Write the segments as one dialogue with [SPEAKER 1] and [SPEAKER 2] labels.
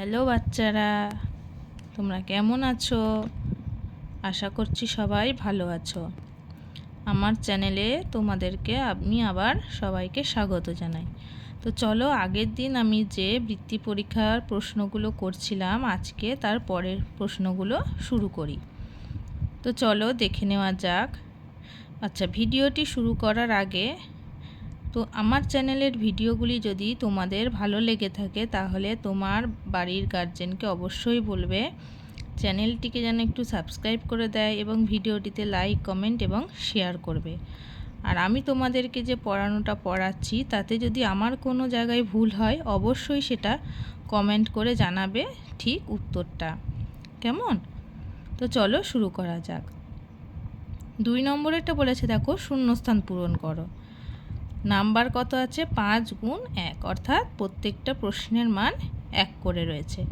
[SPEAKER 1] Hello বাচ্চারা, তোমরা কেমন আছো? আশা করছি সবাই ভালো আছো। আমার চ্যানেলে তোমাদেরকে আমি আবার সবাইকে স্বাগত জানাই। তো চলো, আগের দিন আমি যে বৃত্তি পরীক্ষার প্রশ্নগুলো করছিলাম, আজকে তার পরের প্রশ্নগুলো শুরু করি। তো চলো, দেখে নেওয়া যাক। আচ্ছা ভিডিওটি শুরু করার আগে তো আমার চ্যানেলের ভিডিওগুলি যদি তোমাদের ভালো লেগে থাকে, তাহলে তোমার বাড়ির গার্জেনকে অবশ্যই বলবে। চ্যানেলটিকে যেন একটু সাবস্ক্রাইব করে দেয় এবং ভিডিওটিতে লাইক, কমেন্ট এবং শেয়ার করবে। আর আমি তোমাদেরকে যে পড়ানোটা পড়াচ্ছি, তাতে যদি আমার কোনো জায়গায় ভুল হয়, অবশ্যই সেটা কমেন্ট করে জানাবে ঠিক উত্তরটা। কেমন? তো চলো শুরু করা যাক। দুই নম্বরেরটা বলেছে, দেখো, শূন্যস্থান পূরণ করো। নাম্বার কত আছে? পাঁচ গুণ এক। অর্থাৎ প্রত্যেকটা প্রশ্নের মান এক করে রয়েছে।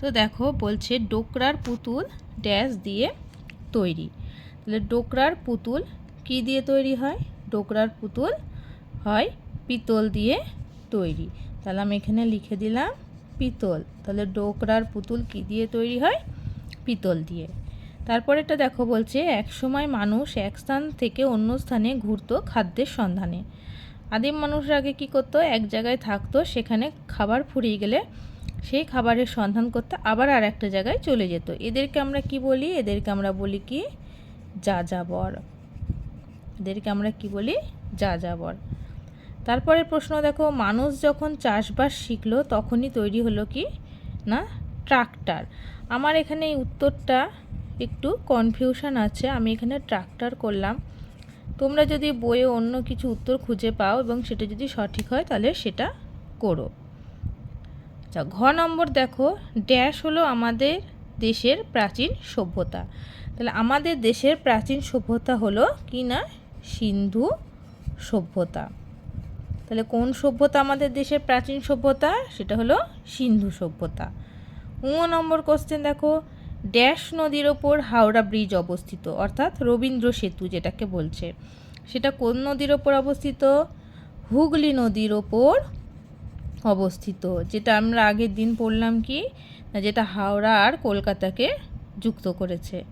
[SPEAKER 1] তো দেখো, বলছে ডোকরার পুতুল ড্যাশ দিয়ে তৈরি। তাহলে ডোকরার পুতুল কি দিয়ে তৈরি হয়? ডোকরার পুতুল হয় পিতল দিয়ে তৈরি। তাহলে আমি এখানে লিখে দিলাম পিতল। তাহলে ডোকরার পুতুল কি দিয়ে তৈরি হয়? পিতল দিয়ে। তারপরেটা দেখো, বলছে এক সময় মানুষ এক স্থান থেকে অন্য স্থানে ঘুরতো খাদ্যের সন্ধানে। আদিম মানুষরা আগে কী করতো? এক জায়গায় থাকতো, সেখানে খাবার ফুরিয়ে গেলে সেই খাবারের সন্ধান করতে আবার আর একটা জায়গায় চলে যেত। এদেরকে আমরা কি বলি? এদেরকে আমরা বলি কি? যা যাবর এদেরকে আমরা কি বলি? যা যাবর তারপরে প্রশ্ন দেখো, মানুষ যখন চাষবাস শিখলো তখনই তৈরি হলো কি? না, ট্রাক্টর। আমার এখানে এই উত্তরটা একটু কনফিউশন আছে, আমি এখানে ট্রাক্টর করলাম। তোমরা যদি বইয়ে অন্য কিছু উত্তর খুঁজে পাও এবং সেটা যদি সঠিক হয়, তাহলে সেটা করো। আচ্ছা ঘ নম্বর দেখো, ড্যাশ হলো আমাদের দেশের প্রাচীন সভ্যতা। তাহলে আমাদের দেশের প্রাচীন সভ্যতা হলো কি না সিন্ধু সভ্যতা। তাহলে কোন সভ্যতা আমাদের দেশের প্রাচীন সভ্যতা? সেটা হলো সিন্ধু সভ্যতা। উ নম্বর কোশ্চেন দেখো ড্যাশ নদীর ওপর হাওড়া ব্রিজ অবস্থিত, অর্থাৎ রবীন্দ্র সেতু যেটাকে বলছে। সেটা কোন নদীর ওপর অবস্থিত? হুগলি নদীর ওপর অবস্থিত, যেটা আমরা আগের দিন পড়লাম কি? যেটা হাওড়া আর কলকাতাকে যুক্ত করেছে।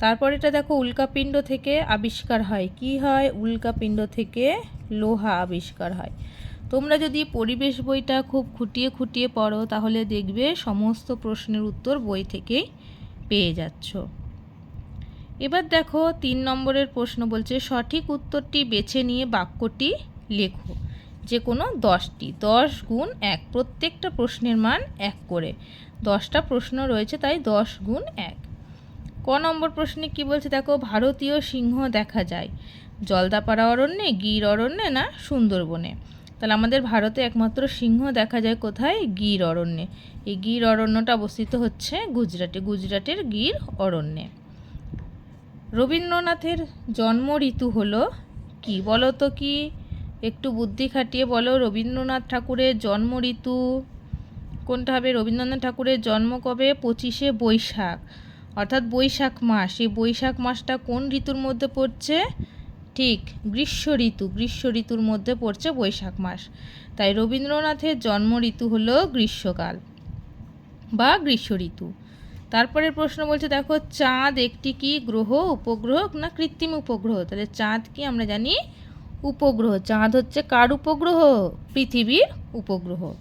[SPEAKER 1] তারপর এটা দেখো উল্কাপিণ্ড থেকে আবিষ্কার হয়। কি হয়? উল্কাপিণ্ড থেকে লোহা আবিষ্কার হয়। তোমরা যদি পরিবেশ বইটা খুব খুঁটিয়ে খুঁটিয়ে পড়ো, তাহলে দেখবে সমস্ত প্রশ্নের উত্তর বই থেকেই পেয়ে যাচ্ছ। এবার দেখো তিন নম্বরের প্রশ্ন বলছে, সঠিক উত্তরটি বেছে নিয়ে বাক্যটি লেখো। যে কোনো দশটি, দশ গুণ এক, প্রত্যেকটা প্রশ্নের মান এক করে। দশটা প্রশ্ন রয়েছে, তাই দশ গুণ এক। ক নম্বর প্রশ্নে কি বলছে, দেখো, ভারতীয় সিংহ দেখা যায়। জলদাপাড়া অরণ্যে, গির অরণ্যে না সুন্দরবনে? তাহলে আমাদের ভারতে একমাত্র সিংহ দেখা যায় কোথায়? গির অরণ্যে। এই গির অরণ্যটা অবস্থিত হচ্ছে গুজরাটে, গুজরাটের গির অরণ্যে। রবীন্দ্রনাথের জন্ম ঋতু হলো কি? বলো তো কি? একটু বুদ্ধি খাটিয়ে বলো, রবীন্দ্রনাথ ঠাকুরের জন্ম ঋতু কোনটা হবে? রবীন্দ্রনাথ ঠাকুরের জন্ম কবে? পঁচিশে বৈশাখ। অর্থাৎ বৈশাখ মাস। এই বৈশাখ মাসটা কোন ঋতুর মধ্যে পড়ছে? ঠিক গ্রীষ্ম ঋতু, গ্রীষ্ম ঋতুর মধ্যে পড়ছে বৈশাখ মাস। তাই রবীন্দ্রনাথের জন্ম ঋতু হলো গ্রীষ্মকাল বা গ্রীষ্ম ঋতু। তারপরে প্রশ্ন বলছে, দেখো চাঁদ একটি কি গ্রহ, উপগ্রহ না কৃত্রিম উপগ্রহ? তাহলে চাঁদ কি আমরা জানি? উপগ্রহ। চাঁদ হচ্ছে কার উপগ্রহ? পৃথিবীর উপগ্রহ।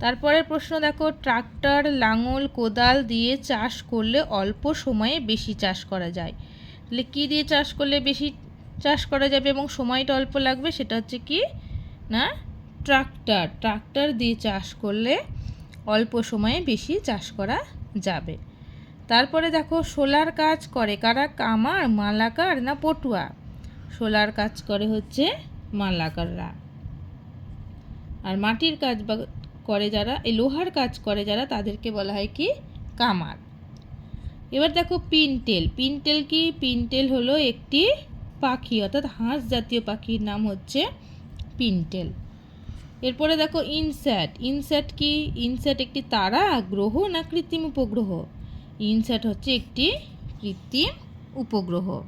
[SPEAKER 1] তারপরের প্রশ্ন, দেখো ট্রাক্টর, লাঙল, কোদাল দিয়ে চাষ করলে অল্প সময়ে বেশি চাষ করা যায়। তাহলে কী দিয়ে চাষ করলে বেশি চাষ করা যাবে এবং সময়টা অল্প লাগবে, সেটা হচ্ছে কি? না, ট্রাক্টর। ট্রাক্টর দিয়ে চাষ করলে অল্প সময়ে বেশি চাষ করা যাবে। তারপরে দেখো, সোলার কাজ করে কারা? কামার, মালাকার না পটুয়া? সোলার কাজ করে হচ্ছে মালাকাররা। আর মাটির কাজ করে যারা, এই লোহার কাজ করে যারা, তাদেরকে বলা হয় কি? কামার। এবার দেখো, পিনটেল। পিনটেল কি? পিনটেল হলো একটি পাখি, অর্থাৎ হাঁস জাতীয় পাখির নাম হচ্ছে পিন্টেল। এরপরে দেখো ইনস্যাট। ইনস্যাট কি? ইনস্যাট একটি তারা, গ্রহ না কৃত্রিম উপগ্রহ? ইনস্যাট হচ্ছে একটি কৃত্রিম উপগ্রহ।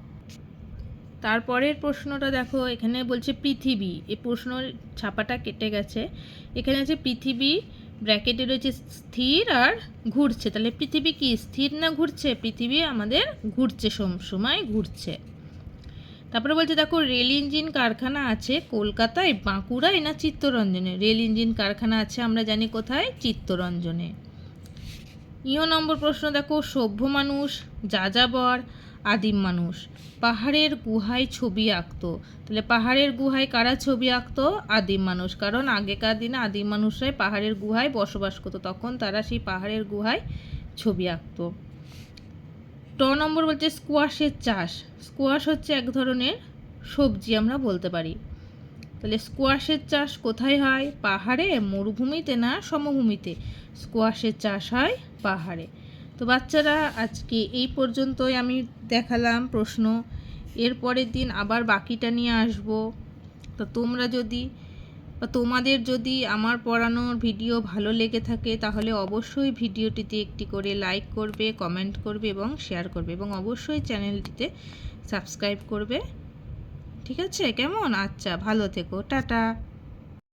[SPEAKER 1] তারপরের প্রশ্নটা দেখো, এখানে বলছে পৃথিবী। এ প্রশ্ন ছাপাটা কেটে গেছে। এখানে আছে পৃথিবী, ব্র্যাকেটে রয়েছে স্থির আর ঘুরছে। তাহলে পৃথিবী কি? স্থির না ঘুরছে? পৃথিবী আমাদের ঘুরছে, সম, সময় ঘুরছে। তারপরে বলছে, দেখো, রেল ইঞ্জিন কারখানা আছে কলকাতায়, বাঁকুড়ায় না চিত্তরঞ্জনে? রেল ইঞ্জিন কারখানা আছে, আমরা জানি কোথায়? চিত্তরঞ্জনে। ইয় নম্বর প্রশ্ন, দেখো, সভ্য মানুষ, যাযাবর, আদিম মানুষ, পাহাড়ের গুহায় ছবি আঁকতো। তাহলে পাহাড়ের গুহায় কারা ছবি আঁকতো? আদিম মানুষ। কারণ আগেকার দিনে আদিম মানুষরাই পাহাড়ের গুহায় বসবাস করতো, তখন তারা সেই পাহাড়ের গুহায় ছবি আঁকতো। ট নম্বর বলছে স্কোয়াশের চাষ। স্কোয়াশ হচ্ছে এক ধরনের সবজি আমরা বলতে পারি। তাহলে স্কোয়াশের চাষ কোথায় হয়? পাহাড়ে, মরুভূমিতে না সমভূমিতে? স্কোয়াশের চাষ হয় পাহাড়ে। তো বাচ্চারা, আজকে এই পর্যন্তই আমি দেখালাম প্রশ্ন। এর পরের দিন আবার বাকিটা নিয়ে আসব। তো তোমরা যদি তোমাদের যদি আমার পড়ানোর ভিডিও ভালো লেগে থাকে, তাহলে অবশ্যই ভিডিওটিতে একটি করে লাইক করবে কমেন্ট করবে এবং শেয়ার করবে এবং অবশ্যই চ্যানেলটিতে সাবস্ক্রাইব করবে। ঠিক আছে? কেমন? আচ্ছা ভালো থেকো। টাটা।